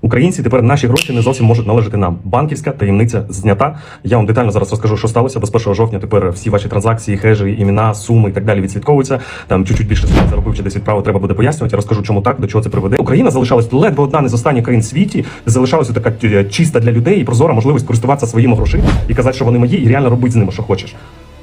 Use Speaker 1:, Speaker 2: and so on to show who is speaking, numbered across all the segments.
Speaker 1: Українці тепер наші гроші не зовсім можуть належати нам. Банківська таємниця знята. Я вам детально зараз розкажу, що сталося. Без 1 жовтня тепер всі ваші транзакції, хежі, імена, суми і так далі відслідковуються. Там чуть-чуть більше заробив чи десь відправив, треба буде пояснювати. Я розкажу, чому так, до чого це приведе. Україна залишалась ледве одна не з останніх країн світі, де залишалася така е, чиста для людей і прозора можливість користуватися своїми грошима і казати, що вони мої, і реально робити з ними, що хочеш.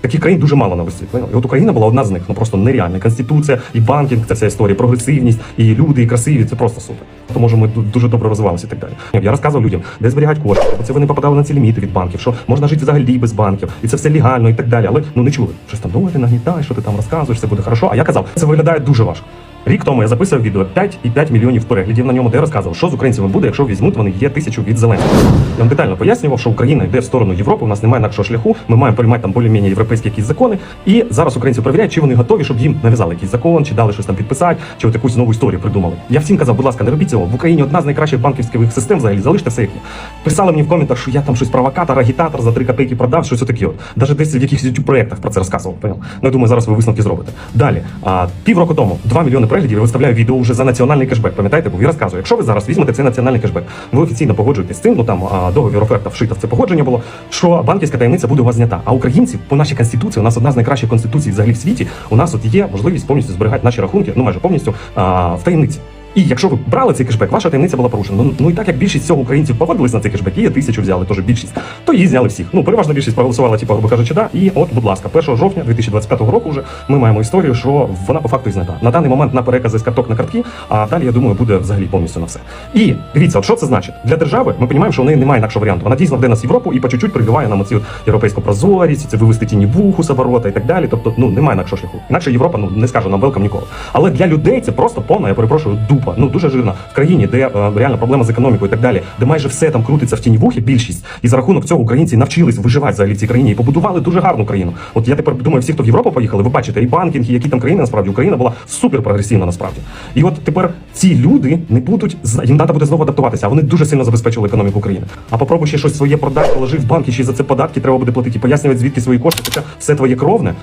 Speaker 1: Таких країн дуже мало на весь І от Україна була одна з них, ну просто нереальна. Конституція і банкінг, це вся історія, прогресивність, і люди, і красиві, це просто супер. Тому що ми дуже добре розвивалися і так далі. Я розказував людям, де зберігають кошти, Оце це вони попадали на ці ліміти від банків, що можна жити взагалі без банків, і це все легально і так далі. Але ну не чули. Щось там думати, нагнітай, що ти там розказуєш, все буде хорошо. А я казав, це виглядає дуже важко. Рік тому я записував відео 5,5 мільйонів переглядів на ньому, де я розказував, що з українцями буде, якщо візьмуть вони є тисячу від Зеленського. Я вам детально пояснював, що Україна йде в сторону Європи, у нас немає інакшого шляху, ми маємо приймати там більш-менш європейські якісь закони. І зараз українці перевіряють, чи вони готові, щоб їм нав'язали якийсь закон, чи дали щось там підписати, чи от якусь нову історію придумали. Я всім казав, будь лака, не робіть цього. В Україні одна з найкращих банківських систем взагалі залиште все як є. Писали мені в коментах, що я там щось провокатор, агітатор за 3 копійки продав, щось отаке. От. Навіть десь в якихось youtube проєктах про це розказував. Поняв? Ну я думаю, зараз ви висновки зробите. Далі, а, півроку тому 2 мільйони переглядів я виставляю відео вже за національний кешбек. Пам'ятаєте, бо я розказую, якщо ви зараз візьмете цей національний кешбек, ви офіційно погоджуєтесь з цим, ну там договір оферта вшита в це погодження було, що банківська таємниця буде у вас знята. А українці по нашій конституції, у нас одна з найкращих конституцій взагалі в світі. У нас от є можливість повністю зберігати наші рахунки, ну майже повністю а, в таємниці. І якщо ви брали цей кешбек, ваша таємниця була порушена. Ну, ну і так як більшість цього українців погодились на цей кешбек, є тисячу взяли, теж більшість, то її зняли всіх. Ну, переважна більшість проголосувала, типу, грубо кажучи, да. І от, будь ласка, 1 жовтня 2025 року вже ми маємо історію, що вона по факту і знята. На даний момент на перекази з карток на картки, а далі, я думаю, буде взагалі повністю на все. І дивіться, от що це значить? Для держави ми розуміємо, що в неї немає інакшого варіанту. Вона дійсно веде нас Європу і по чуть-чуть прибиває нам оці європейську прозорість, це вивести тіні буху з оборота і так далі. Тобто, ну немає інакшого шляху. Інакше Європа ну не скаже нам велкам ніколи. Але для людей це просто повна, я перепрошую, дупа. Ну дуже жирна в країні, де е, реально проблема з економікою і так далі, де майже все там крутиться в тіньовухі, більшість, і за рахунок цього українці навчились виживати взагалі в цій країні і побудували дуже гарну країну. От я тепер думаю, всі, хто в Європу поїхали, ви бачите, і банкінг, і які там країни насправді Україна була супер прогресивна насправді. І от тепер ці люди не будуть їм треба буде знову адаптуватися, а вони дуже сильно забезпечили економіку України. А попробуй ще щось своє продати, положив в банк і ще за це податки треба буде платити, пояснювати звідки свої кошти. Хоча все твоє кровне.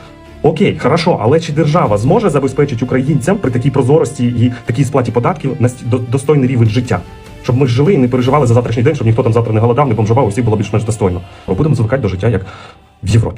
Speaker 1: Окей, хорошо, але чи держава зможе забезпечити українцям при такій прозорості і такій сплаті податків на до- достойний рівень життя? Щоб ми жили і не переживали за завтрашній день, щоб ніхто там завтра не голодав, не бомжував, усіх було більш-менш достойно. Ми будемо звикати до життя як в Європі.